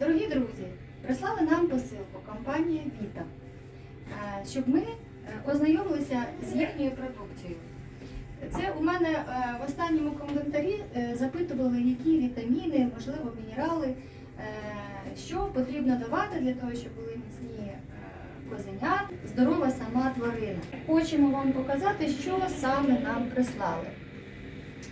Дорогі друзі, прислали нам посилку компанія Віта, е, щоб ми е, ознайомилися з їхньою продукцією. Це у мене е, в останньому коментарі запитували, які вітаміни, можливо, мінерали, що потрібно давати для того, щоб були міцні козенят, здорова сама тварина. Хочемо вам показати, що саме нам прислали.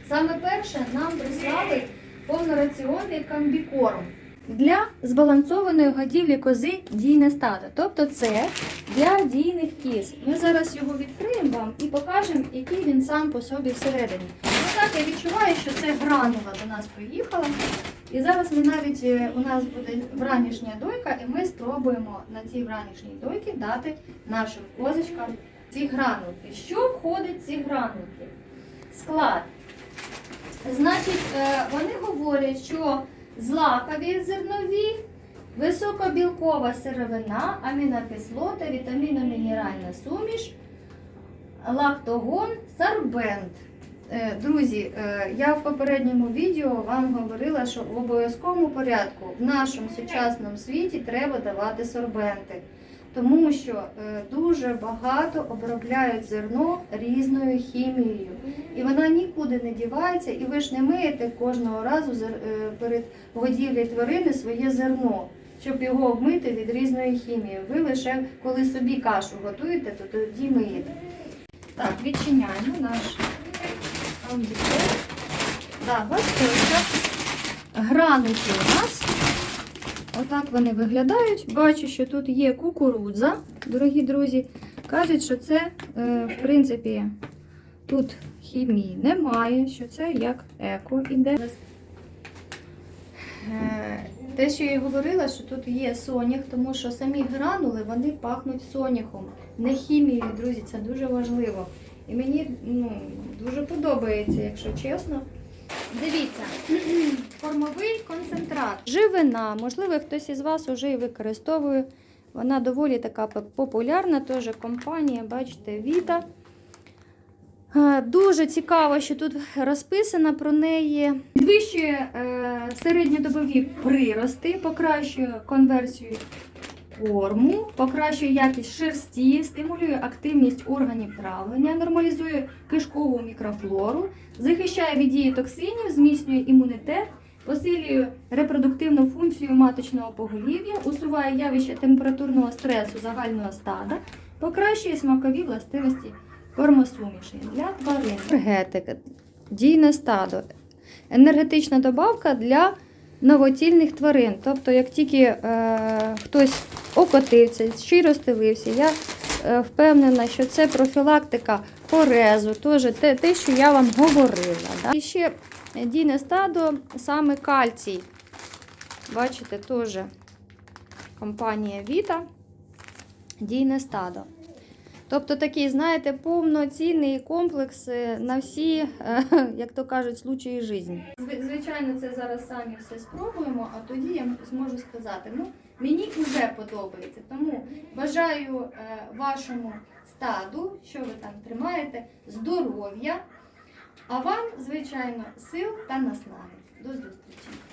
Саме перше нам прислали повнораціонний комбікорм для збалансованої годівлі кози дійне стадо. Тобто це для дійних кіз. Ми зараз його відкриємо вам і покажемо, який він сам по собі всередині. Ну так, я відчуваю, що це гранула до нас приїхала. І зараз ми навіть е, у нас буде вранішня дойка, і ми спробуємо на цій вранішній дойці дати нашим козочкам ці гранулки. Що входить в ці гранулки? Склад. Значить, е, вони говорять, що злакові зернові, високобілкова сировина, амінокислота, вітаміно-мінеральна суміш, лактогон, сорбент. Е, Друзі, е, я в попередньому відео вам говорила, що в обов'язковому порядку в нашому сучасному світі треба давати сорбенти, тому що е, дуже багато обробляють зерно різною хімією. І вона нікуди не дівається, і ви ж не миєте кожного разу е, перед годівлею тварини своє зерно, щоб його обмити від різної хімії. Ви лише коли собі кашу готуєте, то тоді миєте. Так, відчиняємо наш амбікор. Так, бачите, ось у нас. Отак вони виглядають. Бачу, що тут є кукурудза, дорогі друзі. Кажуть, що це, е, в принципі, тут хімії немає, що це як еко іде. Е, Те, що я говорила, що тут є сонях, тому що самі гранули вони пахнуть соняхом, не хімією, друзі, це дуже важливо. І мені ну, дуже подобається, якщо чесно. Дивіться, формовий концентрат. Живина, можливо, хтось із вас вже і використовує. Вона доволі така популярна, теж компанія, бачите, Віта. Е, Дуже цікаво, що тут розписано про неї. Підвищує е, середньодобові прирости, покращує конверсію корму, покращує якість шерсті, стимулює активність органів травлення, нормалізує кишкову мікрофлору, захищає від дії токсинів, зміцнює імунітет, посилює репродуктивну функцію маточного поголів'я, усуває явище температурного стресу загального стада, покращує смакові властивості кормосуміші для тварин. Енергетика, дійне стадо, енергетична добавка для новотільних тварин. Тобто, як тільки е, хтось окотився щиро стелився. я е, впевнена, що це профілактика порезу, теж те, те, що я вам говорила. Да? І ще дійне стадо, саме кальцій. Бачите, теж компанія Віта, дійне стадо. Тобто такий, знаєте, повноцінний комплекс е, на всі, е, як то кажуть, случаї життя. Звичайно, це зараз самі все спробуємо, а тоді я зможу сказати, ну, мені вже подобається. Тому бажаю е, вашому стаду, що ви там тримаєте, здоров'я, а вам, звичайно, сил та наснаги. До зустрічі!